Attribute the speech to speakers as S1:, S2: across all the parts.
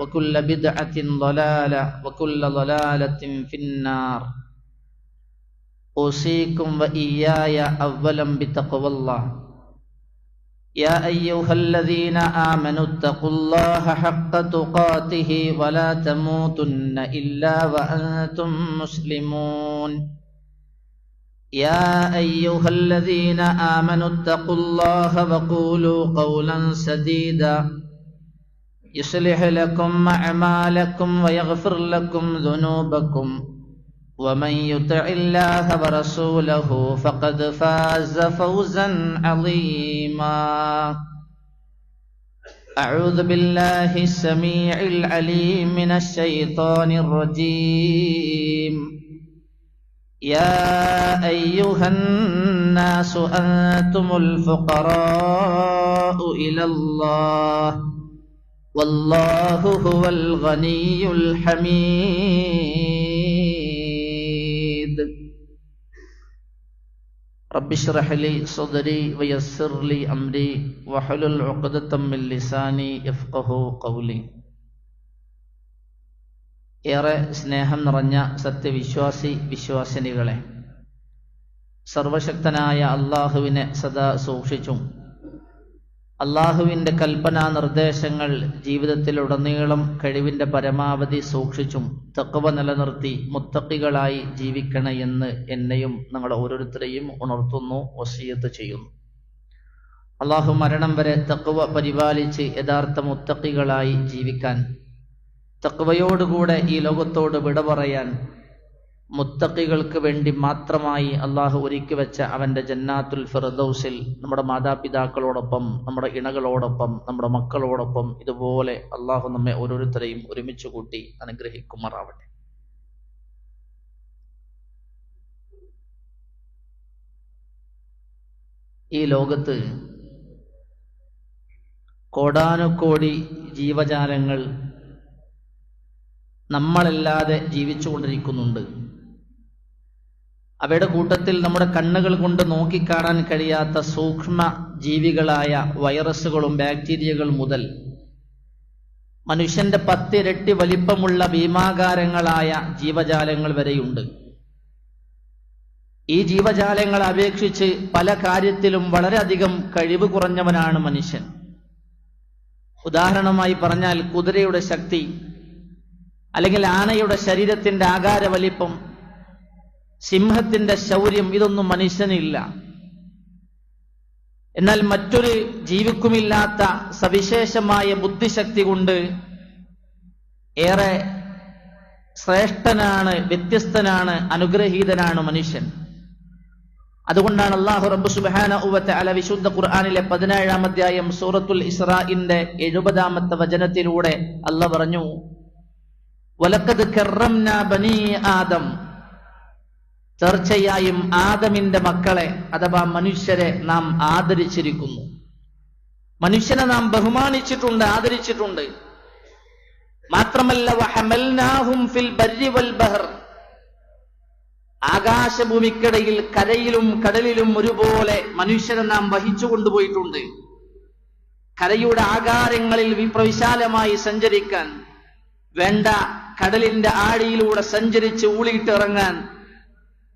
S1: وكل بدعة ضلالة وكل ضلالة في النار. أوصيكم وإياي أولا بتقوى الله. يا أيها الذين آمنوا اتقوا الله حق تقاته ولا تموتن إلا وأنتم مسلمون. يا أيها الذين آمنوا اتقوا الله وقولوا قولا سديدا. يصلح لكم أعمالكم ويغفر لكم ذنوبكم. ومن يطع الله ورسوله فقد فاز فوزا عظيما. أعوذ بالله السميع العليم من الشيطان الرجيم. يا أيها الناس أنتم الفقراء إلى الله. والله هو الغني الحميد رب اشرح لي صدري ويسر لي أمري وحلل عقدة من لساني يفقه قولي ഏറെ സ്നേഹം നിറഞ്ഞ സത്യവിശ്വാസി വിശ്വാസിനികളെ സർവശക്തനായ അള്ളാഹുവിനെ സദാ സൂക്ഷിച്ചും അള്ളാഹുവിന്റെ കൽപ്പനാ നിർദ്ദേശങ്ങൾ ജീവിതത്തിലുടനീളം കഴിവിന്റെ പരമാവധി സൂക്ഷിച്ചും തക്കവ നിലനിർത്തി മുത്തക്കികളായി ജീവിക്കണമെന്ന് എന്നെയും നിങ്ങൾ ഓരോരുത്തരെയും ഉണർത്തുന്നു വസീയത്ത് ചെയ്യുന്നു. അള്ളാഹു മരണം വരെ തക്കവ പരിപാലിച്ച് യഥാർത്ഥ മുത്തക്കികളായി ജീവിക്കാൻ തക്കവയോടുകൂടെ ഈ ലോകത്തോട് വിട പറയാൻ മുത്തക്കികൾക്ക് വേണ്ടി മാത്രമായി അള്ളാഹു ഒരുക്കി വെച്ച അവന്റെ ജന്നാത്തുൽ ഫിറദൌസിൽ നമ്മുടെ മാതാപിതാക്കളോടൊപ്പം നമ്മുടെ ഇണകളോടൊപ്പം നമ്മുടെ മക്കളോടൊപ്പം ഇതുപോലെ അള്ളാഹു നമ്മെ ഓരോരുത്തരെയും ഒരുമിച്ച് കൂട്ടി അനുഗ്രഹിക്കുമാറാവട്ടെ. ഈ ലോകത്ത് കോടാനുകോടി ജീവജാലങ്ങൾ നമ്മളല്ലാതെ ജീവിച്ചുകൊണ്ടിരിക്കുന്നുണ്ട്. അവയുടെ കൂട്ടത്തിൽ നമ്മുടെ കണ്ണുകൾ കൊണ്ട് നോക്കിക്കാണാൻ കഴിയാത്ത സൂക്ഷ്മ ജീവികളായ വൈറസുകളും ബാക്ടീരിയകൾ മുതൽ മനുഷ്യന്റെ പത്തിരട്ടി വലിപ്പമുള്ള ഭീമാകാരങ്ങളായ ജീവജാലങ്ങൾ വരെയുണ്ട്. ഈ ജീവജാലങ്ങളെ അപേക്ഷിച്ച് പല കാര്യത്തിലും വളരെയധികം കഴിവ് കുറഞ്ഞവനാണ് മനുഷ്യൻ. ഉദാഹരണമായി പറഞ്ഞാൽ കുതിരയുടെ ശക്തി അല്ലെങ്കിൽ ആനയുടെ ശരീരത്തിന്റെ ആകാര വലിപ്പം സിംഹത്തിന്റെ ശൗര്യം ഇതൊന്നും മനുഷ്യനില്ല. എന്നാൽ മറ്റൊരു ജീവിക്കുമില്ലാത്ത സവിശേഷമായ ബുദ്ധിശക്തി കൊണ്ട് ഏറെ ശ്രേഷ്ഠനാണ് വ്യത്യസ്തനാണ് അനുഗ്രഹീതനാണ് മനുഷ്യൻ. അതുകൊണ്ടാണ് അള്ളാഹു റബ്ബു സുബാന ഉവത്തെ അല വിശുദ്ധ ഖുർആാനിലെ പതിനേഴാം അധ്യായം സൂറത്തുൽ ഇസ്രാഇന്റെ എഴുപതാമത്തെ വചനത്തിലൂടെ അല്ല പറഞ്ഞു വലക്കത് ബനി ആദം തീർച്ചയായും ആദമിന്റെ മക്കളെ അഥവാ മനുഷ്യരെ നാം ആദരിച്ചിരിക്കുന്നു. മനുഷ്യനെ നാം ബഹുമാനിച്ചിട്ടുണ്ട് ആദരിച്ചിട്ടുണ്ട്. മാത്രമല്ല ഫിൽ വൽ ബഹർ. ആകാശഭൂമിക്കിടയിൽ കരയിലും കടലിലും ഒരുപോലെ മനുഷ്യരെ നാം വഹിച്ചു കൊണ്ടുപോയിട്ടുണ്ട്. കരയുടെ ആകാരങ്ങളിൽ വിപ്രവിശാലമായി സഞ്ചരിക്കാൻ വേണ്ട കടലിന്റെ ആഴിയിലൂടെ സഞ്ചരിച്ച് ഊളിയിട്ട് ഇറങ്ങാൻ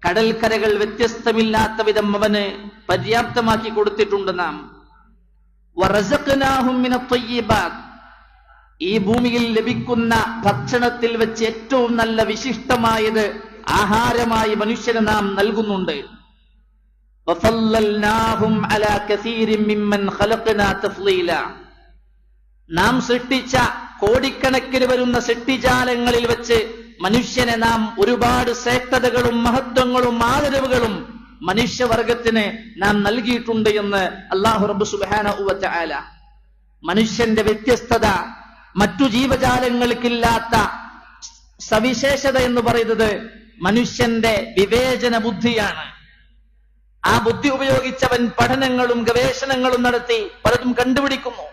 S1: കടൽക്കരകൾ വ്യത്യസ്തമില്ലാത്ത വിധം അവന് പര്യാപ്തമാക്കി കൊടുത്തിട്ടുണ്ട് നാം. ഈ ഭൂമിയിൽ ലഭിക്കുന്ന ഭക്ഷണത്തിൽ വെച്ച് ഏറ്റവും നല്ല വിശിഷ്ടമായത് ആഹാരമായി മനുഷ്യന് നാം നൽകുന്നുണ്ട്. നാം സൃഷ്ടിച്ച കോടിക്കണക്കിന് വരുന്ന സൃഷ്ടിജാലങ്ങളിൽ വെച്ച് മനുഷ്യനെ നാം ഒരുപാട് ശ്രേഷ്ഠതകളും മഹത്വങ്ങളും ആദരവുകളും മനുഷ്യവർഗത്തിന് നാം നൽകിയിട്ടുണ്ട് എന്ന് അള്ളാഹു റബ്ബ് സുബാന തആല മനുഷ്യന്റെ വ്യത്യസ്തത മറ്റു ജീവജാലങ്ങൾക്കില്ലാത്ത സവിശേഷത എന്ന് പറയുന്നത് മനുഷ്യന്റെ വിവേചന ബുദ്ധിയാണ്. ആ ബുദ്ധി ഉപയോഗിച്ചവൻ പഠനങ്ങളും ഗവേഷണങ്ങളും നടത്തി പലതും കണ്ടുപിടിക്കുന്നു.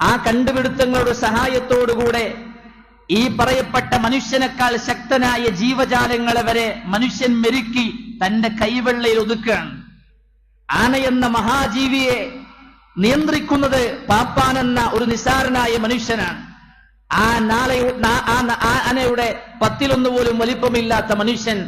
S1: ആ കണ്ടുപിടുത്തങ്ങളുടെ സഹായത്തോടുകൂടെ ഈ പറയപ്പെട്ട മനുഷ്യനേക്കാൾ ശക്തനായ ജീവജാലങ്ങളെ വരെ മനുഷ്യൻ മെരുക്കി തന്റെ കൈവെള്ളയിൽ ഒതുക്കുകയാണ്. ആനയെന്ന മഹാജീവിയെ നിയന്ത്രിക്കുന്നത് പാപ്പാനെന്ന ഒരു നിസാരനായ മനുഷ്യനാണ്. ആ നാളെ ആനയുടെ പത്തിലൊന്നു പോലും വലിപ്പമില്ലാത്ത മനുഷ്യൻ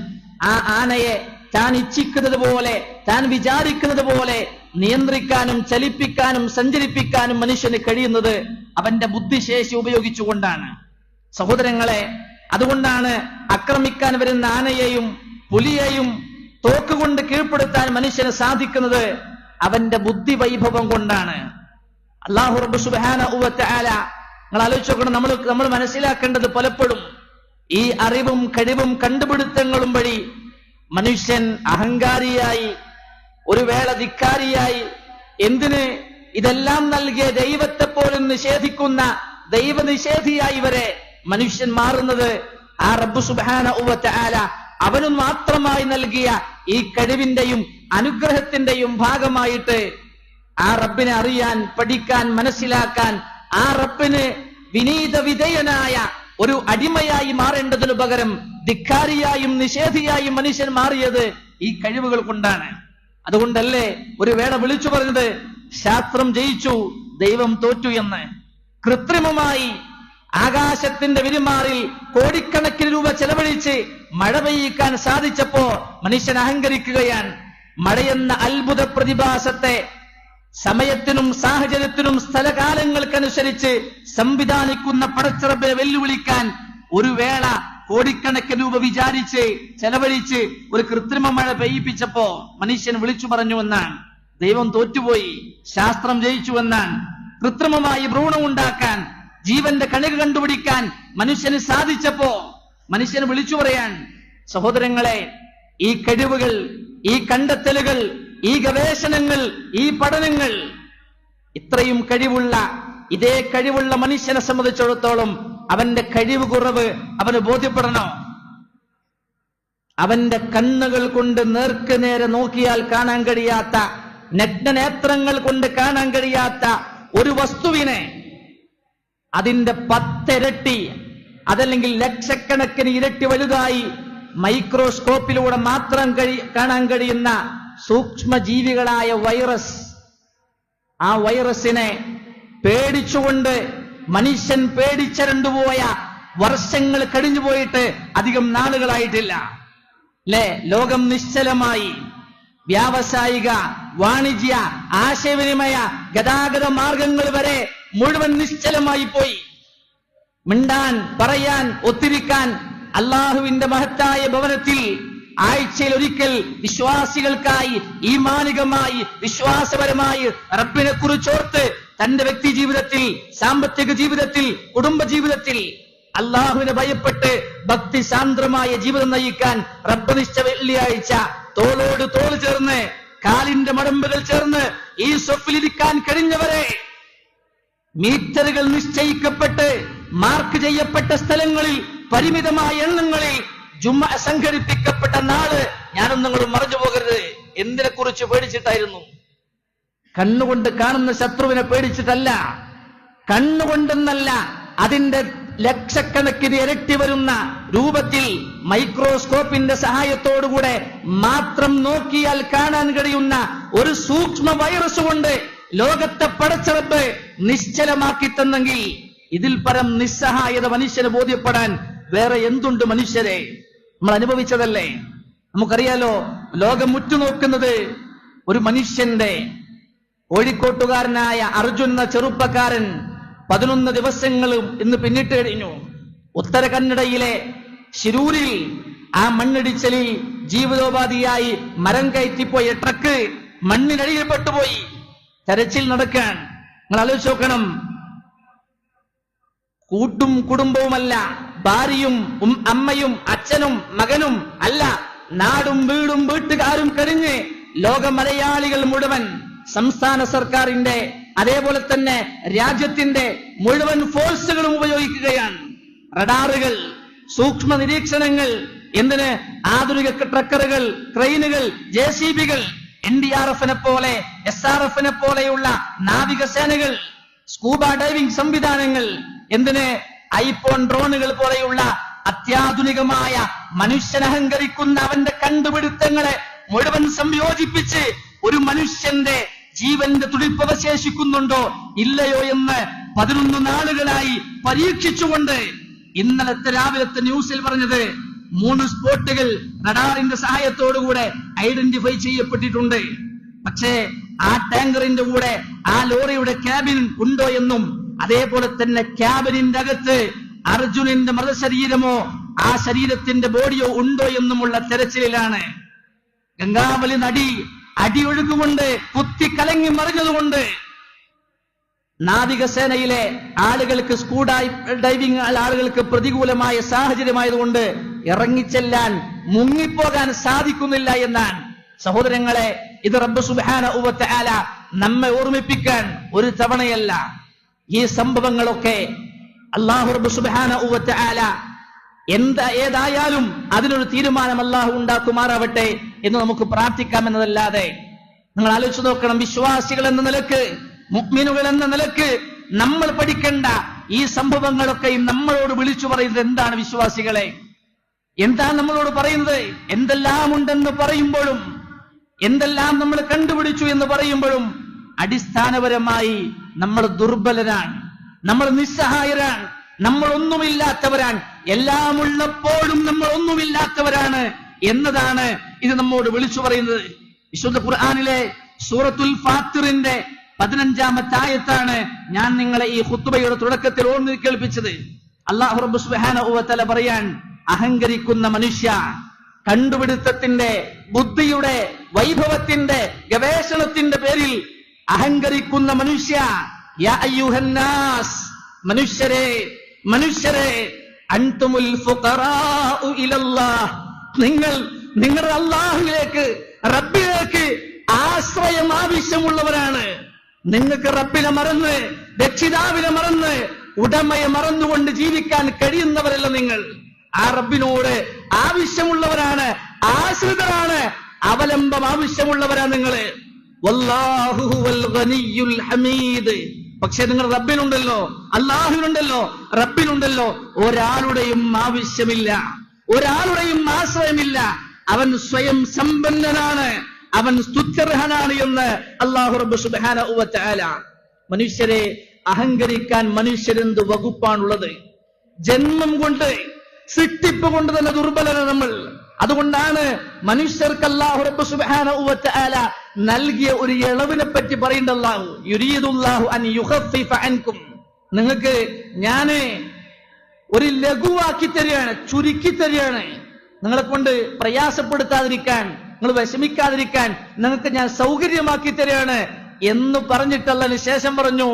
S1: ആ ആനയെ താൻ ഇച്ഛിക്കുന്നത് പോലെ താൻ വിചാരിക്കുന്നത് പോലെ നിയന്ത്രിക്കാനും ചലിപ്പിക്കാനും സഞ്ചരിപ്പിക്കാനും മനുഷ്യന് കഴിയുന്നത് അവന്റെ ബുദ്ധിശേഷി ഉപയോഗിച്ചുകൊണ്ടാണ്. സഹോദരങ്ങളെ അതുകൊണ്ടാണ് ആക്രമിക്കാൻ വരുന്ന ആനയെയും പുലിയെയും തോക്കുകൊണ്ട് കീഴ്പ്പെടുത്താൻ മനുഷ്യന് സാധിക്കുന്നത് അവന്റെ ബുദ്ധി വൈഭവം കൊണ്ടാണ്. അള്ളാഹു റബ്ബ് സുബാന ആല നിങ്ങൾ ആലോചിച്ചോക്കണം നമ്മൾ നമ്മൾ മനസ്സിലാക്കേണ്ടത് പലപ്പോഴും ഈ അറിവും കഴിവും കണ്ടുപിടുത്തങ്ങളും വഴി മനുഷ്യൻ അഹങ്കാരിയായി ഒരു വേള ധിക്കാരിയായി എന്തിന് ഇതെല്ലാം നൽകിയ ദൈവത്തെ പോലും നിഷേധിക്കുന്ന ദൈവനിഷേധിയായി വരെ മനുഷ്യൻ മാറുന്നത് ആ റബ്ബു സുബാന അവനു മാത്രമായി നൽകിയ ഈ കഴിവിന്റെയും അനുഗ്രഹത്തിന്റെയും ഭാഗമായിട്ട് ആ റബ്ബിനെ അറിയാൻ പഠിക്കാൻ മനസ്സിലാക്കാൻ ആ റബ്ബിന് വിനീത വിധേയനായ ഒരു അടിമയായി മാറേണ്ടതിനു പകരം ധിക്കാരിയായും നിഷേധിയായും മനുഷ്യൻ മാറിയത് ഈ കഴിവുകൾ കൊണ്ടാണ്. അതുകൊണ്ടല്ലേ ഒരു വേള വിളിച്ചു പറഞ്ഞത് ശാസ്ത്രം ജയിച്ചു ദൈവം തോറ്റു എന്ന്. കൃത്രിമമായി ആകാശത്തിന്റെ വിരുമാറിൽ കോടിക്കണക്കിന് രൂപ ചെലവഴിച്ച് മഴ പെയ്യിക്കാൻ സാധിച്ചപ്പോ മനുഷ്യൻ അഹങ്കരിക്കുകയാണ്. മഴയെന്ന അത്ഭുത പ്രതിഭാസത്തെ സമയത്തിനും സാഹചര്യത്തിനും സ്ഥലകാലങ്ങൾക്കനുസരിച്ച് സംവിധാനിക്കുന്ന പടച്ചിറപ്പിനെ വെല്ലുവിളിക്കാൻ ഒരു വേള കോടിക്കണക്കിന് രൂപ വിചാരിച്ച് ചെലവഴിച്ച് ഒരു കൃത്രിമ മഴ പെയ്യിപ്പിച്ചപ്പോ മനുഷ്യൻ വിളിച്ചു പറഞ്ഞു എന്നാണ്. ദൈവം തോറ്റുപോയി ശാസ്ത്രം ജയിച്ചു എന്നാണ്. കൃത്രിമമായി ഭ്രൂണം ഉണ്ടാക്കാൻ ജീവന്റെ കണിക കണ്ടുപിടിക്കാൻ മനുഷ്യന് സാധിച്ചപ്പോ മനുഷ്യന് വിളിച്ചു പറയാൻ സഹോദരങ്ങളെ ഈ കഴിവുകൾ ഈ കണ്ടെത്തലുകൾ ഈ ഗവേഷണങ്ങൾ ഈ പഠനങ്ങൾ ഇത്രയും കഴിവുള്ള ഇതേ കഴിവുള്ള മനുഷ്യനെ സംബന്ധിച്ചിടത്തോളം അവന്റെ കഴിവ് കുറവ് അവന് ബോധ്യപ്പെടണോ? അവന്റെ കണ്ണുകൾ കൊണ്ട് നേർക്ക് നേരെ നോക്കിയാൽ കാണാൻ കഴിയാത്ത നഗ്നനേത്രങ്ങൾ കൊണ്ട് കാണാൻ കഴിയാത്ത ഒരു വസ്തുവിനെ അതിന്റെ പത്തിരട്ടി അതല്ലെങ്കിൽ ലക്ഷക്കണക്കിന് ഇരട്ടി വലുതായി മൈക്രോസ്കോപ്പിലൂടെ മാത്രം കഴി കാണാൻ കഴിയുന്ന സൂക്ഷ്മജീവികളായ വൈറസ്. ആ വൈറസിനെ പേടിച്ചുകൊണ്ട് മനുഷ്യൻ പേടിച്ചരണ്ടുപോയ വർഷങ്ങൾ കഴിഞ്ഞു പോയിട്ട് അധികം നാളുകളായിട്ടില്ല. അല്ലേ ലോകം നിശ്ചലമായി. വ്യാവസായിക വാണിജ്യ ആശയവിനിമയ ഗതാഗത മാർഗങ്ങൾ വരെ മുഴുവൻ നിശ്ചലമായി പോയി. മിണ്ടാൻ പറയാൻ ഒത്തിരിക്കാൻ അള്ളാഹുവിന്റെ മഹത്തായ ഭവനത്തിൽ ആഴ്ചയിൽ ഒരിക്കൽ വിശ്വാസികൾക്കായി ഈമാനികമായി വിശ്വാസപരമായി റബ്ബിനെ കുറിച്ചോർത്ത് തന്റെ വ്യക്തി ജീവിതത്തിൽ സാമ്പത്തിക ജീവിതത്തിൽ കുടുംബ ജീവിതത്തിൽ അള്ളാഹുവിനെ ഭയപ്പെട്ട് ഭക്തി സാന്ദ്രമായ ജീവിതം നയിക്കാൻ റബ്ബ് നിശ്ച വെള്ളിയാഴ്ച തോളോട് തോൾ ചേർന്ന് കാലിന്റെ മടമ്പുകൾ ചേർന്ന് ഈ സ്വപ്പിലിരിക്കാൻ കഴിഞ്ഞവരെ മീറ്ററുകൾ നിശ്ചയിക്കപ്പെട്ട് മാർക്ക് ചെയ്യപ്പെട്ട സ്ഥലങ്ങളിൽ പരിമിതമായ എണ്ണങ്ങളിൽ ജുമ സംഘടിപ്പിക്കപ്പെട്ട നാൾ ഞാനും നിങ്ങളും മറഞ്ഞു പോകരുത്. എന്തിനെ കുറിച്ച് പേടിച്ചിട്ടായിരുന്നു? കണ്ണുകൊണ്ട് കാണുന്ന ശത്രുവിനെ പേടിച്ചിട്ടല്ല. കണ്ണുകൊണ്ടെന്നല്ല അതിന്റെ ലക്ഷക്കണക്കിന് ഇരട്ടി വരുന്ന രൂപത്തിൽ മൈക്രോസ്കോപ്പിന്റെ സഹായത്തോടുകൂടെ മാത്രം നോക്കിയാൽ കാണാൻ കഴിയുന്ന ഒരു സൂക്ഷ്മ വൈറസ് കൊണ്ട് ലോകത്തെ പടച്ചറബ് നിശ്ചലമാക്കി തന്നെങ്കിൽ ഇതിൽ പരം നിസ്സഹായത മനുഷ്യന് ബോധ്യപ്പെടാൻ വേറെ എന്തുണ്ട് മനുഷ്യരെ? നമ്മൾ അനുഭവിച്ചതല്ലേ? നമുക്കറിയാലോ ലോകം ഉറ്റുനോക്കുന്നത് ഒരു മനുഷ്യന്റെ കോഴിക്കോട്ടുകാരനായ അർജുൻ എന്ന ചെറുപ്പക്കാരൻ പതിനൊന്ന് ദിവസങ്ങളും ഇന്ന് പിന്നിട്ട് കഴിഞ്ഞു. ഉത്തര കന്നഡയിലെ ശിരൂരിൽ ആ മണ്ണിടിച്ചലിൽ ജീവിതോപാധിയായി മരം കയറ്റിപ്പോയ ട്രക്ക് മണ്ണിനടിയിൽ തെരച്ചിൽ നടക്കാൻ. നിങ്ങൾ ആലോചിച്ച് നോക്കണം. കൂട്ടും കുടുംബവുമല്ല ഭാര്യയും അമ്മയും അച്ഛനും മകനും അല്ല നാടും വീടും വീട്ടുകാരും കഴിഞ്ഞ് ലോക മലയാളികൾ മുഴുവൻ സംസ്ഥാന സർക്കാരിന്റെ അതേപോലെ തന്നെ രാജ്യത്തിന്റെ മുഴുവൻ ഫോഴ്സുകളും ഉപയോഗിക്കുകയാണ്. റഡാറുകൾ സൂക്ഷ്മ നിരീക്ഷണങ്ങൾ എന്തിന് ആധുനിക ട്രക്കറുകൾ ക്രെയിനുകൾ ജെ സി ബികൾ എൻ ഡി ആർ എഫിനെ പോലെ എസ് ആർ എഫിനെ പോലെയുള്ള നാവികസേനകൾ സ്കൂബ ഡൈവിംഗ് സംവിധാനങ്ങൾ എന്തിന് ഐഫോൺ ഡ്രോണുകൾ പോലെയുള്ള അത്യാധുനികമായ മനുഷ്യനഹങ്കരിക്കുന്ന അവന്റെ കണ്ടുപിടുത്തങ്ങളെ മുഴുവൻ സംയോജിപ്പിച്ച് ഒരു മനുഷ്യന്റെ ജീവന്റെ തുടിപ്പവശേഷിക്കുന്നുണ്ടോ ഇല്ലയോ എന്ന് പതിനൊന്ന് നാളുകളായി പരീക്ഷിച്ചുകൊണ്ട് ഇന്നലത്തെ രാവിലത്തെ ന്യൂസിൽ പറഞ്ഞത് മൂന്ന് സ്പോട്ടുകൾ റഡാറിന്റെ സഹായത്തോടുകൂടെ ഐഡന്റിഫൈ ചെയ്യപ്പെട്ടിട്ടുണ്ട്. പക്ഷേ ആ ടാങ്കറിന്റെ കൂടെ ആ ലോറിയുടെ ക്യാബിൻ ഉണ്ടോ എന്നും അതേപോലെ തന്നെ ക്യാബിനിന്റെ അകത്ത് അർജുനന്റെ മൃതശരീരമോ ആ ശരീരത്തിന്റെ ബോഡിയോ ഉണ്ടോ എന്നുമുള്ള തെരച്ചിലാണ് ഗംഗാവലി നടി അടിയൊഴുകുകൊണ്ട് കുത്തി കലങ്ങി മറിഞ്ഞതുകൊണ്ട് നാവികസേനയിലെ ആളുകൾക്ക് സ്കൂഡായി ഡൈവിംഗ് ആളുകൾക്ക് പ്രതികൂലമായ സാഹചര്യമായതുകൊണ്ട് ഇറങ്ങിച്ചെല്ലാൻ മുങ്ങിപ്പോകാൻ സാധിക്കുന്നില്ല എന്നാണ്. സഹോദരങ്ങളെ ഇത് റബ്ബ് സുബാന ഉപത്തെ ആല നമ്മെ ഓർമ്മിപ്പിക്കാൻ ഒരു തവണയല്ല. ഈ സംഭവങ്ങളൊക്കെ അള്ളാഹു റബ്ബ് സുബാന ഉവത്ത ആല എന്താ ഏതായാലും അതിനൊരു തീരുമാനം അള്ളാഹു ഉണ്ടാക്കുമാറാവട്ടെ എന്ന് നമുക്ക് പ്രാർത്ഥിക്കാം എന്നതല്ലാതെ നിങ്ങൾ ആലോചിച്ചു നോക്കണം. വിശ്വാസികൾ എന്ന നിലയ്ക്ക് മുഗ്മിനുകൾ എന്ന നിലയ്ക്ക് നമ്മൾ പഠിക്കേണ്ട ഈ സംഭവങ്ങളൊക്കെയും നമ്മളോട് വിളിച്ചു പറയുന്നത് എന്താണ് വിശ്വാസികളെ? എന്താണ് നമ്മളോട് പറയുന്നത്? എന്തെല്ലാം ഉണ്ടെന്ന് പറയുമ്പോഴും എന്തെല്ലാം നമ്മൾ കണ്ടുപിടിച്ചു എന്ന് പറയുമ്പോഴും അടിസ്ഥാനപരമായി നമ്മൾ ദുർബലരാണ്. നമ്മൾ നിസ്സഹായരാണ്. നമ്മൾ ഒന്നുമില്ലാത്തവരാണ് എല്ലാം ഉള്ളപ്പോഴും നമ്മൾ ഒന്നുമില്ലാത്തവരാണ് എന്നതാണ് ഇത് നമ്മോട് വിളിച്ചു പറയുന്നത്. വിശുദ്ധ ഖുർആാനിലെ സൂറത്തുൽ ഫാത്തിറിന്റെ പതിനഞ്ചാമത്തെ ആയത്താണ് ഞാൻ നിങ്ങളെ ഈ ഹുത്തുബയുടെ തുടക്കത്തിൽ ഓർമ്മ കേൾപ്പിച്ചത്. അള്ളാഹു റബ്ബ് തആല പറയാൻ അഹങ്കരിക്കുന്ന മനുഷ്യ കണ്ടുപിടുത്തത്തിന്റെ ബുദ്ധിയുടെ വൈഭവത്തിന്റെ ഗവേഷണത്തിന്റെ പേരിൽ അഹങ്കരിക്കുന്ന മനുഷ്യ മനുഷ്യരെ മനുഷ്യരെ അൻതുമുൽ നിങ്ങൾ നിങ്ങളുടെ അള്ളാഹുവിലേക്ക് റബ്ബിലേക്ക് ആശ്രയം ആവശ്യമുള്ളവരാണ്. നിങ്ങൾക്ക് റബ്ബിനെ മറന്ന് രക്ഷിതാവിനെ മറന്ന് ഉടമയെ മറന്നുകൊണ്ട് ജീവിക്കാൻ കഴിയുന്നവരല്ല നിങ്ങൾ. ആ ആവശ്യമുള്ളവരാണ് ആശ്രിതരാണ്. അവലംബം ആവശ്യമുള്ളവരാണ് നിങ്ങൾ. ഹമീദ്. പക്ഷെ നിങ്ങൾ റബ്ബിനുണ്ടല്ലോ അള്ളാഹുവിനുണ്ടല്ലോ റബ്ബിനുണ്ടല്ലോ. ഒരാളുടെയും ആവശ്യമില്ല ഒരാളുടെയും ആശ്രയമില്ല. അവൻ സ്വയം സമ്പന്നനാണ് അവൻ സ്തുത്യർഹനാണ് എന്ന് അള്ളാഹു റബ്ബ് സുബാന മനുഷ്യരെ അഹങ്കരിക്കാൻ മനുഷ്യരെന്ത് വകുപ്പാണുള്ളത്? ജന്മം കൊണ്ട് സൃഷ്ടിപ്പ് കൊണ്ട് തന്നെ ദുർബലന നമ്മൾ. അതുകൊണ്ടാണ് മനുഷ്യർക്ക് അല്ലാഹു റബ്ബ് സുബ്ഹാനഹു നൽകിയ ഒരു ഇളവിനെ പറ്റി പറയുന്നത് അല്ലാഹു. യുരീദുല്ലാഹു അൻ അൻകും. നിങ്ങൾക്ക് ഞാൻ ഒരു ലഘുവാക്കി തരികയാണ് ചുരുക്കി തരികയാണ്. നിങ്ങളെ കൊണ്ട് പ്രയാസപ്പെടുത്താതിരിക്കാൻ നിങ്ങൾ വിഷമിക്കാതിരിക്കാൻ നിങ്ങൾക്ക് ഞാൻ സൗകര്യമാക്കി തരികയാണ് എന്ന് പറഞ്ഞിട്ടുള്ളതിന് ശേഷം പറഞ്ഞു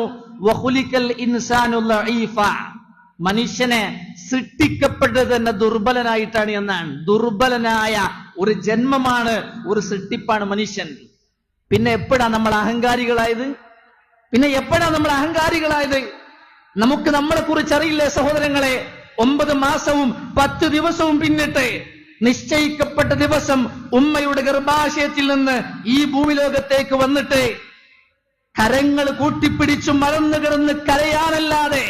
S1: മനുഷ്യനെ സൃഷ്ടിക്കപ്പെട്ടത് തന്നെ ദുർബലനായിട്ടാണ് എന്നാണ്. ദുർബലനായ ഒരു ജന്മമാണ് ഒരു സൃഷ്ടിപ്പാണ് മനുഷ്യൻ. പിന്നെ എപ്പോഴാ നമ്മൾ അഹങ്കാരികളായത്? പിന്നെ എപ്പോഴാ നമ്മൾ അഹങ്കാരികളായത്? നമുക്ക് നമ്മളെ കുറിച്ച് അറിയില്ലേ സഹോദരങ്ങളെ? ഒമ്പത് മാസവും പത്ത് ദിവസവും പിന്നിട്ട് നിശ്ചയിക്കപ്പെട്ട ദിവസം ഉമ്മയുടെ ഗർഭാശയത്തിൽ നിന്ന് ഈ ഭൂമിലോകത്തേക്ക് വന്നിട്ട് കരങ്ങൾ കൂട്ടിപ്പിടിച്ചു മറന്നു കിടന്ന് കരയാനല്ലാതെ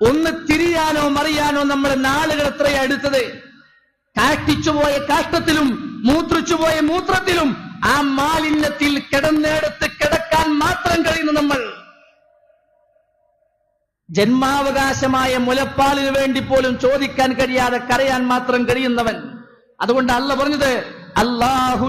S1: ഒന്ന് തിരിയാനോ മറിയാനോ നമ്മുടെ നാളുകൾ എത്രയാ എടുത്തത്? കാഷ്ടിച്ചുപോയ കാഷ്ടത്തിലും മൂത്രിച്ചുപോയ മൂത്രത്തിലും ആ മാലിന്യത്തിൽ കിടന്നെടുത്ത് കിടക്കാൻ മാത്രം കഴിയുന്നു നമ്മൾ. ജന്മാവകാശമായ മുലപ്പാലിന് വേണ്ടി പോലും ചോദിക്കാൻ കഴിയാതെ കരയാൻ മാത്രം കഴിയുന്നവൻ. അതുകൊണ്ട് അല്ല പറഞ്ഞത് അള്ളാഹു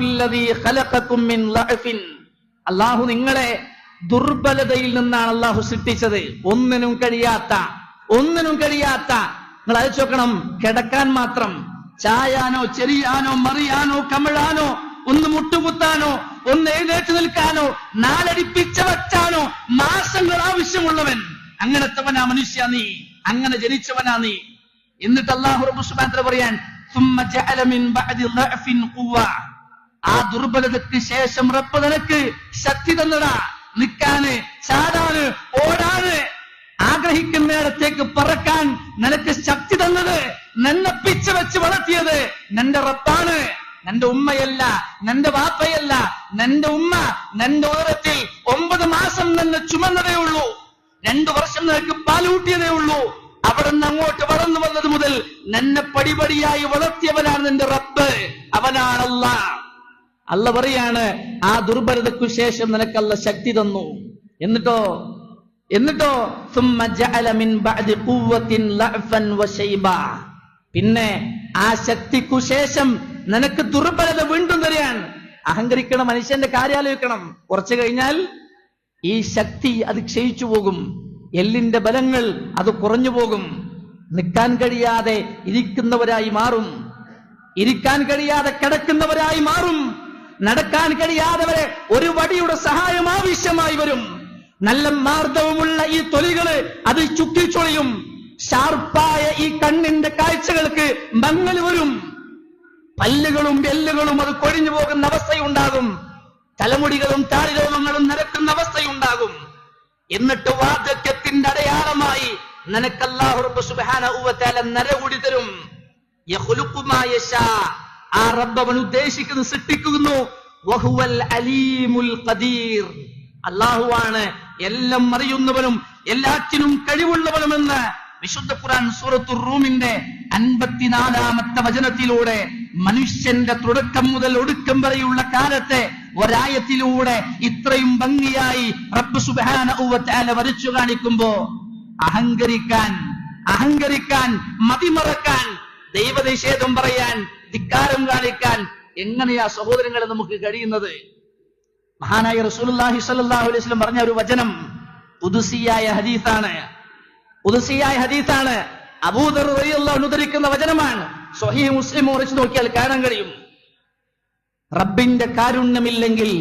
S1: നിങ്ങളെ ദുർബലതയിൽ നിന്നാണ് അള്ളാഹു സൃഷ്ടിച്ചത്. ഒന്നിനും കഴിയാത്ത ഒന്നിനും കഴിയാത്ത നിങ്ങൾ അയച്ചു നോക്കണം കിടക്കാൻ മാത്രം ചായാനോ ചെറിയാനോ മറിയാനോ കമിഴാനോ ഒന്ന് മുട്ടുകുത്താനോ ഒന്ന് എഴുന്നേറ്റ് നിൽക്കാനോ നാലടിപ്പിച്ച വച്ചാനോ മാസങ്ങൾ ആവശ്യമുള്ളവൻ. അങ്ങനത്തെവനാ മനുഷ്യ നീ അങ്ങനെ ജനിച്ചവനാ നീ. എന്നിട്ട് അള്ളാഹുറബുസ്ബാത്ര പറയാൻ ആ ദുർബലതയ്ക്ക് ശേഷം റബ്ബ് നിനക്ക് ശക്തി തന്നടാ നിൽക്കാന് ചാടാന് ഓടാന് ആഗ്രഹിക്കുന്നിടത്തേക്ക് പറക്കാൻ നിനക്ക് ശക്തി തന്നത് നിന്നെ പിച്ച വെച്ച് വളർത്തിയത് നിന്റെ റബ്ബാണ്. നിന്റെ ഉമ്മയല്ല നിന്റെ വാപ്പയല്ല നിന്റെ ഉമ്മ നിന്റെ ഓരത്തിൽ ഒമ്പത് മാസം നിന്നെ ചുമന്നതേ ഉള്ളൂ. രണ്ടു വർഷം നിനക്ക് പാലൂട്ടിയതേ ഉള്ളൂ. അവിടെ നിന്ന് അങ്ങോട്ട് വളർന്നു വന്നത് മുതൽ നിന്നെ പടിപടിയായി വളർത്തിയവനാണ് നിന്റെ റബ്ബ്. അവനാണല്ല അല്ല പറയാണ് ആ ദുർബലതയ്ക്കു ശേഷം നിനക്കല്ല ശക്തി തന്നു. എന്നിട്ടോ? എന്നിട്ടോ പിന്നെ ആ ശക്തിക്കു ശേഷം നിനക്ക് ദുർബലത വീണ്ടും തരികയാണ്. അഹങ്കരിക്കണം മനുഷ്യന്റെ കാര്യാലോചിക്കണം കുറച്ചു കഴിഞ്ഞാൽ ഈ ശക്തി അത് ക്ഷയിച്ചു പോകും. എല്ലിന്റെ ബലങ്ങൾ അത് കുറഞ്ഞു പോകും. നിൽക്കാൻ കഴിയാതെ ഇരിക്കുന്നവരായി മാറും. ഇരിക്കാൻ കഴിയാതെ കിടക്കുന്നവരായി മാറും. നടക്കാൻ കഴിയാത്തവരെ ഒരു വടിയുടെ സഹായം ആവശ്യമായി വരും. നല്ല മാർദ്ദവുമുള്ള ഈ തൊലികൾ അത് ചുക്കിച്ചൊളിയും ഷാർപ്പായ ഈ കണ്ണിന്റെ കാഴ്ചകൾക്ക് മങ്ങൽ വരും. പല്ലുകളും എല്ലുകളും അത് കൊഴിഞ്ഞു പോകുന്ന അവസ്ഥയുണ്ടാകും. തലമുടികളും താളിരോമങ്ങളും നിരക്കുന്ന അവസ്ഥയുണ്ടാകും. എന്നിട്ട് വാർദ്ധക്യത്തിന്റെ അടയാളമായി നിനക്കല്ലാഹുറബ് സുബ്ഹാനഹു വ തആല നരകുടി തരും. ആ റബ്ബ് അവൻ സൃഷ്ടിക്കുന്നു. അലീമുൽ ഖദീർ. അള്ളാഹുവാണ് എല്ലാം അറിയുന്നവനും എല്ലാറ്റിനും കഴിവുള്ളവനുമെന്ന് വിശുദ്ധ ഖുർആൻ സൂറത്തു റൂമിന്റെ അൻപത്തിനാലാമത്തെ വചനത്തിലൂടെ മനുഷ്യന്റെ തുടക്കം മുതൽ ഒടുക്കം വരെയുള്ള കാലത്തെ ഒരായത്തിലൂടെ ഇത്രയും ഭംഗിയായി റബ്ബ് സുബാന വരച്ചു കാണിക്കുമ്പോ അഹങ്കരിക്കാൻ അഹങ്കരിക്കാൻ മതിമറക്കാൻ ദൈവനിഷേധം പറയാൻ ധിക്കാരം കാണിക്കാൻ എങ്ങനെയാ സഹോദരങ്ങളെ നമുക്ക് കഴിയുന്നത്? മഹാനായ റസൂലുള്ളാഹി സ്വല്ലല്ലാഹു അലൈഹി വസല്ലം പറഞ്ഞ ഒരു വചനം ഉദുസിയായ ഹദീസാണ്. ഉദുസിയായ ഹദീസാണ്. അബൂദർ ഉദ്ധരിക്കുന്ന വചനമാണ്. സ്വഹീഹ് മുസ്ലിം ഉറച്ചു നോക്കിയാൽ കാണാൻ കഴിയും. റബ്ബിന്റെ കാരുണ്യമില്ലെങ്കിൽ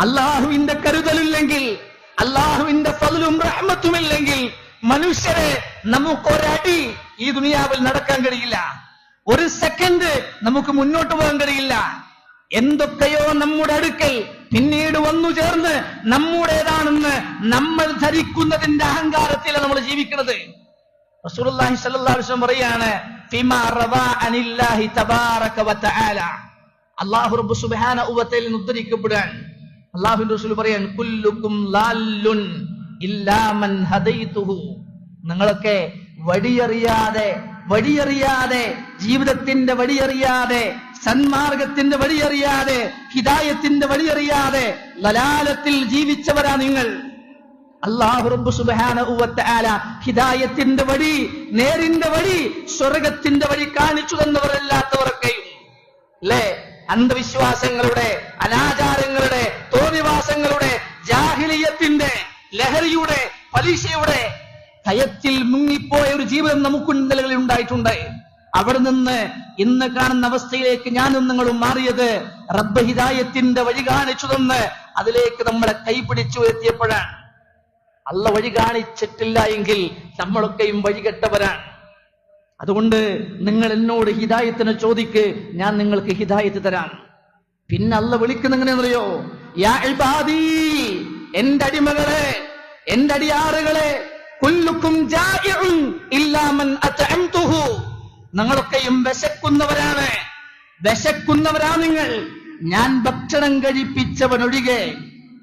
S1: അല്ലാഹുവിന്റെ കരുതലില്ലെങ്കിൽ അള്ളാഹുവിന്റെ റഹ്മത്തും റഹ്മത്തുമില്ലെങ്കിൽ മനുഷ്യരെ നമുക്കൊരടി ഈ ദുനിയാവിൽ നടക്കാൻ കഴിയില്ല. ഒരു സെക്കൻഡ് നമുക്ക് മുന്നോട്ട് പോകാൻ കഴിയില്ല. എന്തൊക്കെയോ നമ്മുടെ അടുക്കൽ പിന്നീട് വന്നു ചേർന്ന് നമ്മുടേതാണെന്ന് നമ്മൾ ധരിക്കുന്നതിന്റെ അഹങ്കാരത്തിലാണ് നമ്മൾ ജീവിക്കുന്നത്. റസൂലുള്ളാഹി അലൈഹി പറയാണ് ഫിമാ അല്ലാഹു സുബ്ഹാനഹു റസൂൽ കുല്ലുക്കും ഇല്ലാ മൻ ഹദൈതുഹു. നിങ്ങളൊക്കെ വഴിയറിയാതെ വഴിയറിയാതെ ജീവിതത്തിന്റെ വഴിയറിയാതെ സന്മാർഗത്തിന്റെ വഴിയറിയാതെ ഹിദായത്തിന്റെ വഴിയറിയാതെ ലലാലത്തിൽ ജീവിച്ചവരാ നിങ്ങൾ. അള്ളാഹു റബ്ബ് സുബ്ഹാനഹു വ തആല ഹിദായത്തിന്റെ വഴി നേരിന്റെ വഴി സ്വർഗത്തിന്റെ വഴി കാണിച്ചു തന്നവരല്ലാത്തവർക്കെയും. അല്ലേ അന്ധവിശ്വാസങ്ങളുടെ അനാചാരങ്ങളുടെ തോന്നിവാസങ്ങളുടെ ജാഹിലിയത്തിന്റെ ലഹരിയുടെ പലിശയുടെ ഭയത്തിൽ മുങ്ങിപ്പോയ ഒരു ജീവിതം നമുക്ക് നിലകളിൽ അവിടെ നിന്ന് ഇന്ന് കാണുന്ന അവസ്ഥയിലേക്ക് ഞാനും നിങ്ങളും മാറിയത് റബ്ബ് ഹിദായത്തിന്റെ വഴി കാണിച്ചു തന്ന് അതിലേക്ക് നമ്മളെ കൈപിടിച്ചു എത്തിയപ്പോഴാണ് അല്ല വഴി കാണിച്ചിട്ടില്ല എങ്കിൽ നമ്മളൊക്കെയും വഴികെട്ടവരാണ്. അതുകൊണ്ട് നിങ്ങൾ എന്നോട് ഹിദായത്തിന് ചോദിക്ക് ഞാൻ നിങ്ങൾക്ക് ഹിദായത്ത് തരാം. പിന്നെ അല്ല വിളിക്കുന്ന ഇബാദി എന്റെ അടിമകളെ എന്റെ അടിയാറുകളെ കുല്ലുക്കും ജാഇഉൻ ഇല്ലാ മൻ അത്അംതുഹു നിങ്ങളൊക്കെയും വിശക്കുന്നവരാണ്. വിശക്കുന്നവരാ നിങ്ങൾ. ഞാൻ ഭക്ഷണം കഴിപ്പിച്ചവനൊഴികെ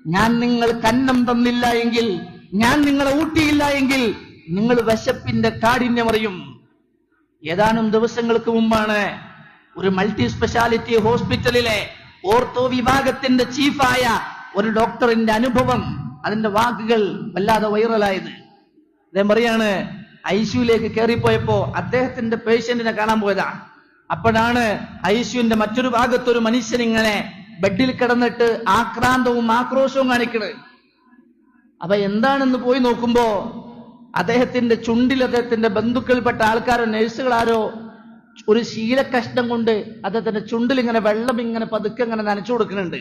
S1: ഞാൻ നിങ്ങൾ അന്നം തന്നില്ല എങ്കിൽ ഞാൻ നിങ്ങളെ ഊട്ടിയില്ല എങ്കിൽ നിങ്ങൾ വശപ്പിന്റെ കാഠിന്യം അറിയും. ഏതാനും ദിവസങ്ങൾക്ക് മുമ്പാണ് ഒരു മൾട്ടി സ്പെഷ്യാലിറ്റി ഹോസ്പിറ്റലിലെ ഓർത്തോ വിഭാഗത്തിന്റെ ചീഫായ ഒരു ഡോക്ടറിന്റെ അനുഭവം അതിന്റെ വാക്കുകൾ വല്ലാതെ വൈറലായത്. അദ്ദേഹം പറയാണ് ഐസിയുലേക്ക് കയറിപ്പോയപ്പോ അദ്ദേഹത്തിന്റെ പേഷ്യന്റിനെ കാണാൻ പോയതാ. അപ്പോഴാണ് ഐസിയുന്റെ മറ്റൊരു ഭാഗത്തൊരു മനുഷ്യൻ ഇങ്ങനെ ബെഡിൽ കിടന്നിട്ട് ആക്രാന്തവും ആക്രോശവും കാണിക്കണത് അപ്പൊ എന്താണെന്ന് പോയി നോക്കുമ്പോ അദ്ദേഹത്തിന്റെ ചുണ്ടിൽ അദ്ദേഹത്തിന്റെ ബന്ധുക്കൾപ്പെട്ട ആൾക്കാരോ നഴ്സുകളാരോ ഒരു ശീലക്കഷ്ണം കൊണ്ട് അദ്ദേഹത്തിന്റെ ചുണ്ടിൽ ഇങ്ങനെ വെള്ളം ഇങ്ങനെ പതുക്കെ ഇങ്ങനെ നനച്ചു കൊടുക്കുന്നുണ്ട്.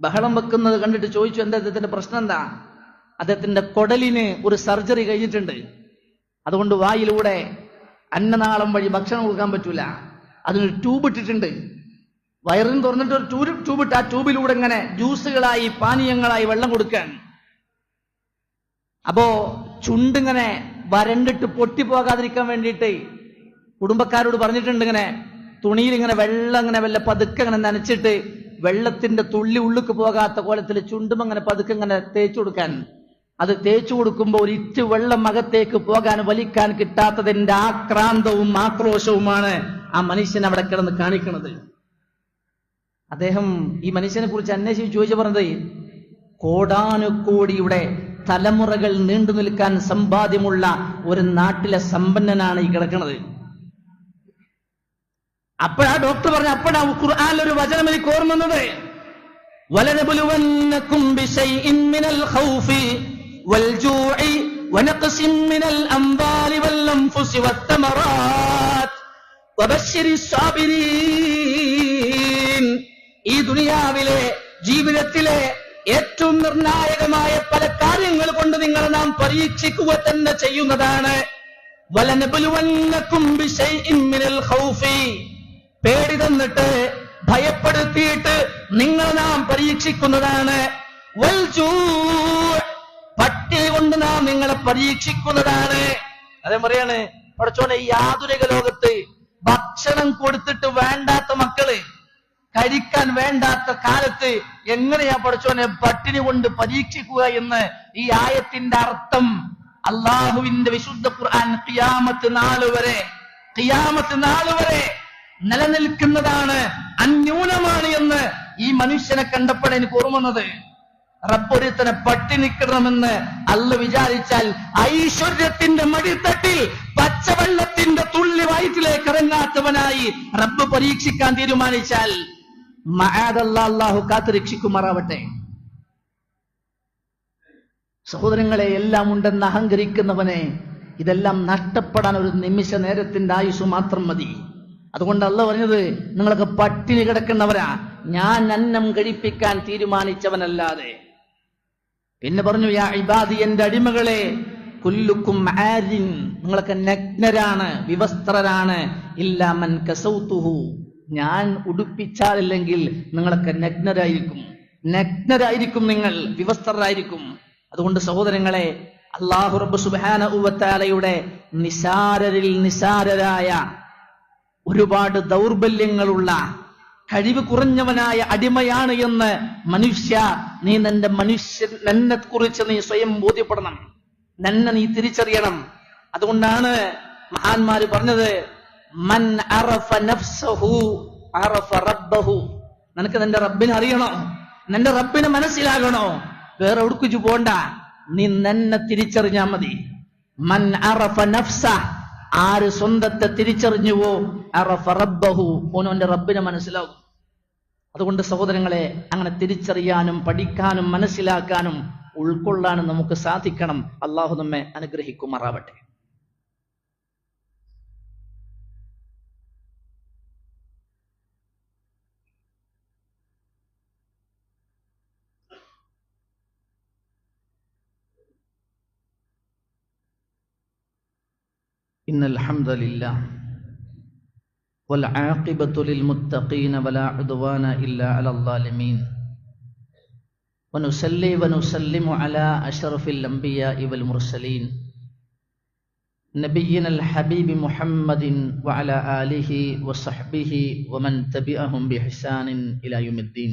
S1: ബഹളം വെക്കുന്നത് കണ്ടിട്ട് ചോദിച്ചു എന്താ അദ്ദേഹത്തിന്റെ പ്രശ്നം എന്താ? അദ്ദേഹത്തിന്റെ കൊടലിന് ഒരു സർജറി കഴിഞ്ഞിട്ടുണ്ട്. അതുകൊണ്ട് വായിലൂടെ അന്നനാളം വഴി ഭക്ഷണം കൊടുക്കാൻ പറ്റൂല. അതിനൊരു ട്യൂബ് ഇട്ടിട്ടുണ്ട്. വയറിന് തുറന്നിട്ട് ഒരു ട്യൂബ് ട്യൂബ് ഇട്ട് ആ ട്യൂബിലൂടെ ഇങ്ങനെ ജ്യൂസുകളായി പാനീയങ്ങളായി വെള്ളം കൊടുക്കാൻ അപ്പോ ചുണ്ടിങ്ങനെ വരണ്ടിട്ട് പൊട്ടിപ്പോകാതിരിക്കാൻ വേണ്ടിയിട്ട് കുടുംബക്കാരോട് പറഞ്ഞിട്ടുണ്ട് ഇങ്ങനെ തുണിയിൽ ഇങ്ങനെ വെള്ളം ഇങ്ങനെ വല്ല പതുക്കെ ഇങ്ങനെ നനച്ചിട്ട് വെള്ളത്തിന്റെ തുള്ളി ഉള്ളിക്ക് പോകാത്ത കോലത്തിൽ ചുണ്ടും അങ്ങനെ പതുക്കെ ഇങ്ങനെ തേച്ചു കൊടുക്കാൻ. അത് തേച്ചു കൊടുക്കുമ്പോൾ ഒരു ഇറ്റ് വെള്ളം അകത്തേക്ക് പോകാൻ വലിക്കാൻ കിട്ടാത്തതിന്റെ ആക്രാന്തവും ആക്രോശവുമാണ് ആ മനുഷ്യൻ അവിടെ കിടന്ന് കാണിക്കുന്നത് അദ്ദേഹം ഈ മനുഷ്യനെ കുറിച്ച് അന്വേഷിച്ച് ചോദിച്ചു പറഞ്ഞത് കോടാനുകോടിയുടെ തലമുറകൾ നീണ്ടു നിൽക്കാൻ സമ്പാദ്യമുള്ള ഒരു നാട്ടിലെ സമ്പന്നനാണ് ഈ കിടക്കുന്നത് അപ്പോഴാ ഡോക്ടർ പറഞ്ഞ അപ്പോഴാ ഖുർആനിൽ ഒരു വചനം എനിക്ക് ഓർമ്മ വന്നത് ولنبلونكم بشيء من الخوف والجوع ونقص من الأموال والأنفس والثمرات وبشر الصابرين ഈ ദുനിയാവിലെ ജീവിതത്തിലെ ഏറ്റവും നിർണായകമായ പല കാര്യങ്ങൾ കൊണ്ട് നിങ്ങളെ നാം പരീക്ഷിക്കുക തന്നെ ചെയ്യുന്നതാണ് വലനബലുവന്നക്കും ബിശൈഇൻ മിനൽ ഖൗഫി പേടി തന്നിട്ട് ഭയപ്പെടുത്തിയിട്ട് നിങ്ങൾ നാം പരീക്ഷിക്കുന്നതാണ് പട്ടിണി കൊണ്ട് നാം നിങ്ങളെ പരീക്ഷിക്കുന്നതാണ്. അതേ പറയാണ്. പഠിച്ചോനെ ഈ ആധുനിക ലോകത്ത് ഭക്ഷണം കൊടുത്തിട്ട് വേണ്ടാത്ത മക്കൾ കഴിക്കാൻ വേണ്ടാത്ത കാലത്ത് എങ്ങനെയാ പഠിച്ചോനെ പട്ടിണി കൊണ്ട് പരീക്ഷിക്കുക എന്ന് ഈ ആയത്തിന്റെ അർത്ഥം അള്ളാഹുവിന്റെ വിശുദ്ധ ഖുർആൻ ഖിയാമത്ത് നാല് വരെ ഖിയാമത്ത് നാല് വരെ നിലനിൽക്കുന്നതാണ് അന്യൂനമാണ് എന്ന് ഈ മനുഷ്യനെ കണ്ടപ്പോൾ എനിക്ക് ഓർമ്മ വന്നത്. റബ്ബൊരുത്തനെ പട്ടിണിക്കണമെന്ന് അല്ല വിചാരിച്ചാൽ ഐശ്വര്യത്തിന്റെ മടിത്തട്ടിൽ പച്ചവെള്ളത്തിന്റെ തുള്ളി വയറ്റിലേക്ക് ഇറങ്ങാത്തവനായി റബ്ബ് പരീക്ഷിക്കാൻ തീരുമാനിച്ചാൽ മഹാദല്ലാഹു കാത്ത് രക്ഷിക്കുമാറാവട്ടെ. സഹോദരങ്ങളെ എല്ലാം ഉണ്ടെന്ന് അഹങ്കരിക്കുന്നവനെ ഇതെല്ലാം നഷ്ടപ്പെടാൻ ഒരു നിമിഷ നേരത്തിന്റെ ആയുസ് മാത്രം മതി. അതുകൊണ്ട് അല്ല പറഞ്ഞത് നിങ്ങളൊക്കെ പട്ടിണി കിടക്കുന്നവരാ. ഞാൻ അന്നം കഴിപ്പിക്കാൻ തീരുമാനിച്ചവനല്ലാതെ. പിന്നെ പറഞ്ഞു യാ ഇബാദി എന്റെ അടിമകളെ കുല്ലുക്കും ആരിൻ. നിങ്ങളൊക്കെ നഗ്നരാണ് വിവസ്ത്രരാണ്. ഇല്ലാമൻ കസൗത്തുഹു. ഞാൻ ഉടുപ്പിച്ചാലില്ലെങ്കിൽ നിങ്ങളൊക്കെ നഗ്നരായിരിക്കും. നഗ്നരായിരിക്കും നിങ്ങൾ വിവസ്ത്രരായിരിക്കും. അതുകൊണ്ട് സഹോദരങ്ങളെ അള്ളാഹു റബ്ബ് സുബാന ഉവത്താലയുടെ നിസാരരിൽ നിസാരരായ ഒരുപാട് ദൗർബല്യങ്ങളുള്ള കഴിവ് കുറഞ്ഞവനായ അടിമയാണ് എന്ന് മനുഷ്യ നീ നിന്റെ മനുഷ്യൻ നിന്നെ കുറിച്ച് നീ സ്വയം ബോധ്യപ്പെടണം. നിന്നെ നീ തിരിച്ചറിയണം. അതുകൊണ്ടാണ് മഹാന്മാര് പറഞ്ഞത് മൻ അറഫ നഫ്സഹു അറഫ റബ്ബഹു. നിനക്ക് നിന്റെ റബ്ബിനെ അറിയണോ? നിന്റെ റബ്ബിനെ മനസ്സിലാകണോ? വേറെ എവിടേക്കു പോണ്ട. നീ നിന്നെ തിരിച്ചറിഞ്ഞാ മതി. മൻ അറഫ നഫ്സ ആര് സ്വന്തത്തെ തിരിച്ചറിഞ്ഞുവോ? റബ്ബഹു. ഓനോന്റെ റബ്ബിനെ മനസ്സിലാവും. അതുകൊണ്ട് സഹോദരങ്ങളെ അങ്ങനെ തിരിച്ചറിയാനും പഠിക്കാനും മനസ്സിലാക്കാനും ഉൾക്കൊള്ളാനും നമുക്ക് സാധിക്കണം. അള്ളാഹു നമ്മെ അനുഗ്രഹിക്കുമാറാവട്ടെ. إن الحمد لله والعاقبة للمتقين ولا عدوان إلا على الظالمين ونصلي ونسلم على أشرف الأنبياء والمرسلين نبينا الحبيب محمد وعلى آله وصحبه ومن تبعهم بإحسان إلى يوم الدين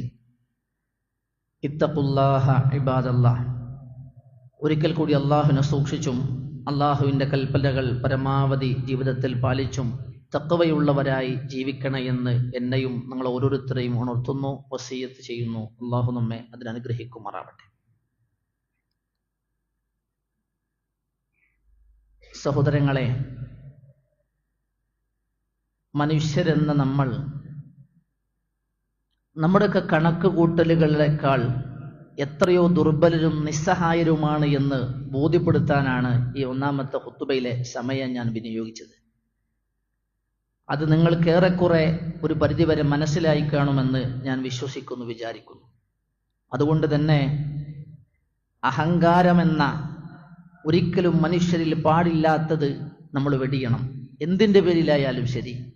S1: اتقوا الله عباد الله ഒരിക്കൽ കൂടി അള്ളാഹുവിനെ സൂക്ഷിച്ചും അള്ളാഹുവിന്റെ കൽപ്പനകൾ പരമാവധി ജീവിതത്തിൽ പാലിച്ചും തക്കവയുള്ളവരായി ജീവിക്കണ എന്ന് എന്നെയും നിങ്ങൾ ഓരോരുത്തരെയും ഉണർത്തുന്നു വസീയത്ത് ചെയ്യുന്നു. അള്ളാഹു നമ്മെ അതിനനുഗ്രഹിക്കുമാറാവട്ടെ. സഹോദരങ്ങളെ മനുഷ്യരെന്ന നമ്മൾ നമ്മുടെയൊക്കെ കണക്ക് കൂട്ടലുകളേക്കാൾ എത്രയോ ദുർബലരും നിസ്സഹായരുമാണ് എന്ന് ബോധ്യപ്പെടുത്താനാണ് ഈ ഒന്നാമത്തെ ഹുത്തുബയിലെ സമയം ഞാൻ വിനിയോഗിച്ചത്. അത് നിങ്ങൾക്ക് ഏറെക്കുറെ ഒരു പരിധിവരെ മനസ്സിലായി കാണുമെന്ന് ഞാൻ വിശ്വസിക്കുന്നു വിചാരിക്കുന്നു. അതുകൊണ്ട് തന്നെ അഹങ്കാരമെന്ന ഒരിക്കലും മനുഷ്യരിൽ പാടില്ലാത്തത് നമ്മൾ വെടിയണം. എന്തിന്റെ പേരിലായാലും ശരി.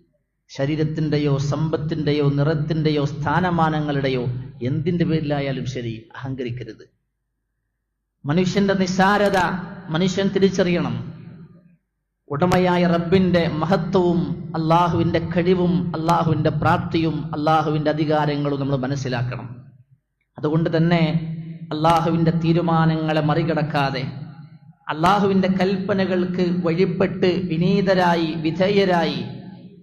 S1: ശരീരത്തിന്റെയോ സമ്പത്തിന്റെയോ നിറത്തിന്റെയോ സ്ഥാനമാനങ്ങളുടെയോ എന്തിന്റെ പേരിലായാലും ശരി അഹങ്കരിക്കരുത്. മനുഷ്യന്റെ നിസ്സാരത മനുഷ്യൻ തിരിച്ചറിയണം. ഉടമയായ റബ്ബിന്റെ മഹത്വവും അള്ളാഹുവിന്റെ കഴിവും അള്ളാഹുവിന്റെ പ്രാപ്തിയും അള്ളാഹുവിന്റെ അധികാരങ്ങളും നമ്മൾ മനസ്സിലാക്കണം. അതുകൊണ്ട് തന്നെ അള്ളാഹുവിന്റെ തീരുമാനങ്ങളെ മറികടക്കാതെ അള്ളാഹുവിന്റെ കൽപ്പനകൾക്ക് വഴിപ്പെട്ട് വിനീതരായി വിധേയരായി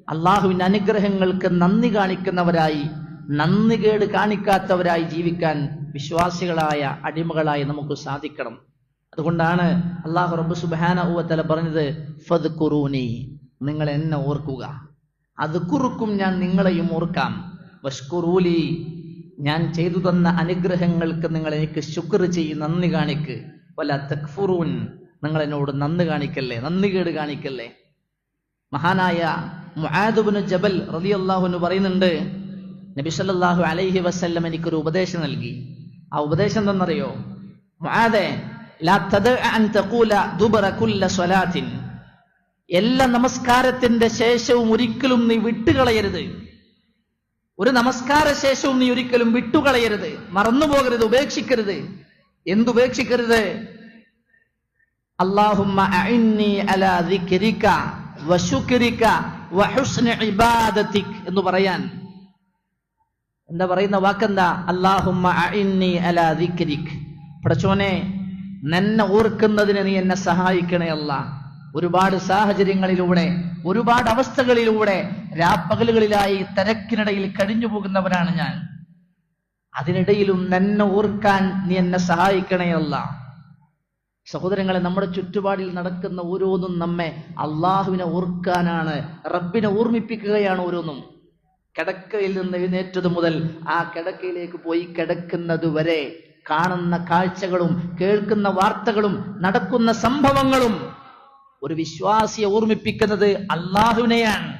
S1: അള്ളാഹുവിന്റെ അനുഗ്രഹങ്ങൾക്ക് നന്ദി കാണിക്കുന്നവരായി നന്ദി കേട് കാണിക്കാത്തവരായി ജീവിക്കാൻ വിശ്വാസികളായ അടിമകളായി നമുക്ക് സാധിക്കണം. അതുകൊണ്ടാണ് അള്ളാഹു റബ്ബ് സുബാന ഊവത്തല പറഞ്ഞത് ഫത് കുറൂനി നിങ്ങൾ എന്നെ ഓർക്കുക. അത് കുറുക്കും ഞാൻ നിങ്ങളെയും ഓർക്കാം. വഷ്കുറൂലി ഞാൻ ചെയ്തു തന്ന അനുഗ്രഹങ്ങൾക്ക് നിങ്ങൾ എനിക്ക് ശുക്ർ ചെയ്യ് നന്ദി കാണിക്ക്. വല്ല തക്ഫുറൂൻ നിങ്ങൾ എന്നോട് നന്ദി കാണിക്കല്ലേ നന്ദി കേട് കാണിക്കല്ലേ. മഹാനായ മുആദുബിന് ജബൽ റളിയല്ലാഹുവിന് പറയുന്നുണ്ട് നബി സല്ലല്ലാഹു അലൈഹി വസല്ലം എനിക്കൊരു ഉപദേശം നൽകി. ആ ഉപദേശം എന്തെന്നറിയോ എല്ലാ നമസ്കാരത്തിന്റെ ശേഷവും ഒരിക്കലും നീ വിട്ടുകളയരുത്. ഒരു നമസ്കാര ശേഷവും നീ ഒരിക്കലും വിട്ടുകളയരുത്. മറന്നുപോകരുത് ഉപേക്ഷിക്കരുത്. എന്തുപേക്ഷിക്കരുത് അള്ളാഹുമ്മ അലാ ദിക്രിക വശുക്രിക വഹുസ്ന ഇബാദതിക് എന്ന് പറയാൻ. എന്താ പറയുന്ന വാക്കെന്താ? അള്ളാഹുമ്മ പടച്ചോനെ നിന്നെ ഓർക്കുന്നതിന് നീ എന്നെ സഹായിക്കണേ അല്ല. ഒരുപാട് സാഹചര്യങ്ങളിലൂടെ ഒരുപാട് അവസ്ഥകളിലൂടെ രാപ്പകലുകളിലായി തിരക്കിനിടയിൽ കഴിഞ്ഞു പോകുന്നവരാണ് ഞാൻ. അതിനിടയിലും നന്നെ ഓർക്കാൻ നീ എന്നെ സഹായിക്കണേ അല്ല. സഹോദരങ്ങളെ നമ്മുടെ ചുറ്റുപാടിൽ നടക്കുന്ന ഓരോന്നും നമ്മെ അള്ളാഹുവിനെ ഓർക്കാനാണ് റബ്ബിനെ ഓർമ്മിപ്പിക്കുകയാണ് ഓരോന്നും. കിടക്കയിൽ നിന്ന് എഴുന്നേറ്റത് മുതൽ ആ കിടക്കയിലേക്ക് പോയി കിടക്കുന്നത് വരെ കാണുന്ന കാഴ്ചകളും കേൾക്കുന്ന വാർത്തകളും നടക്കുന്ന സംഭവങ്ങളും ഒരു വിശ്വാസിയെ ഓർമ്മിപ്പിക്കുന്നത് അള്ളാഹുവിനെയാണ്.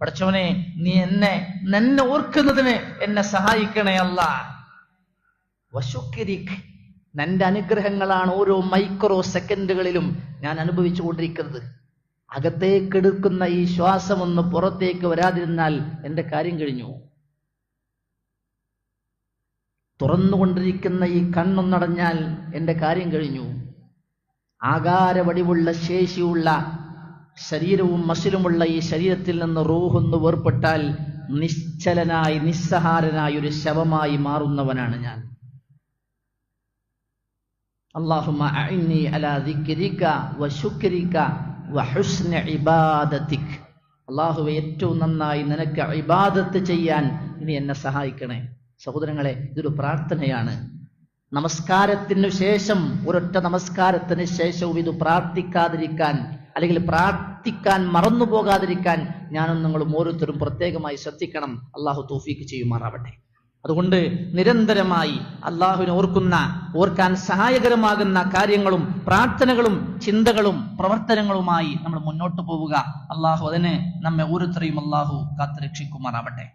S1: പഠിച്ചവനെ നീ എന്നെ നിന്നെ ഓർക്കുന്നതിന് എന്നെ സഹായിക്കണേ അല്ലാ വശുക്കരിക്. നിന്റെ അനുഗ്രഹങ്ങളാണ് ഓരോ മൈക്രോ സെക്കൻഡുകളിലും ഞാൻ അനുഭവിച്ചു കൊണ്ടിരിക്കുന്നത്. അകത്തേക്കെടുക്കുന്ന ഈ ശ്വാസം ഒന്ന് പുറത്തേക്ക് വരാതിരുന്നാൽ എന്റെ കാര്യം കഴിഞ്ഞു. തുറന്നുകൊണ്ടിരിക്കുന്ന ഈ കണ്ണൊന്നടഞ്ഞാൽ എന്റെ കാര്യം കഴിഞ്ഞു. ആകാരവടിവുള്ള ശേഷിയുള്ള ശരീരവും മസിലുമുള്ള ഈ ശരീരത്തിൽ നിന്ന് റൂഹൊന്ന് വേർപ്പെട്ടാൽ നിശ്ചലനായി നിസ്സഹാരനായി ഒരു ശവമായി മാറുന്നവനാണ് ഞാൻ. അള്ളാഹുമ്മ അഇന്നി അലാ ذكرك وشكرك وحسن عبادتك അള്ളാഹുവെ ഏറ്റവും നന്നായി നിനക്ക് ഇബാദത്ത് ചെയ്യാൻ ഇനി എന്നെ സഹായിക്കണേ. സഹോദരങ്ങളെ ഇതൊരു പ്രാർത്ഥനയാണ്. നമസ്കാരത്തിന് ശേഷം ഒരൊറ്റ നമസ്കാരത്തിന് ശേഷവും ഇത് പ്രാർത്ഥിക്കാതിരിക്കാൻ അല്ലെങ്കിൽ പ്രാർത്ഥിക്കാൻ മറന്നു പോകാതിരിക്കാൻ ഞാനും നിങ്ങളും ഓരോരുത്തരും പ്രത്യേകമായി ശ്രദ്ധിക്കണം. അള്ളാഹു തോഫീക്ക് ചെയ്യുമാറാവട്ടെ. അതുകൊണ്ട് നിരന്തരമായി അള്ളാഹുവിനെ ഓർക്കുന്ന ഓർക്കാൻ സഹായകരമാകുന്ന കാര്യങ്ങളും പ്രാർത്ഥനകളും ചിന്തകളും പ്രവർത്തനങ്ങളുമായി നമ്മൾ മുന്നോട്ട് പോവുക. അള്ളാഹു അതിന് നമ്മെ ഓരോരുത്തരെയും അള്ളാഹു കാത്തുരക്ഷിക്കുമാറാവട്ടെ.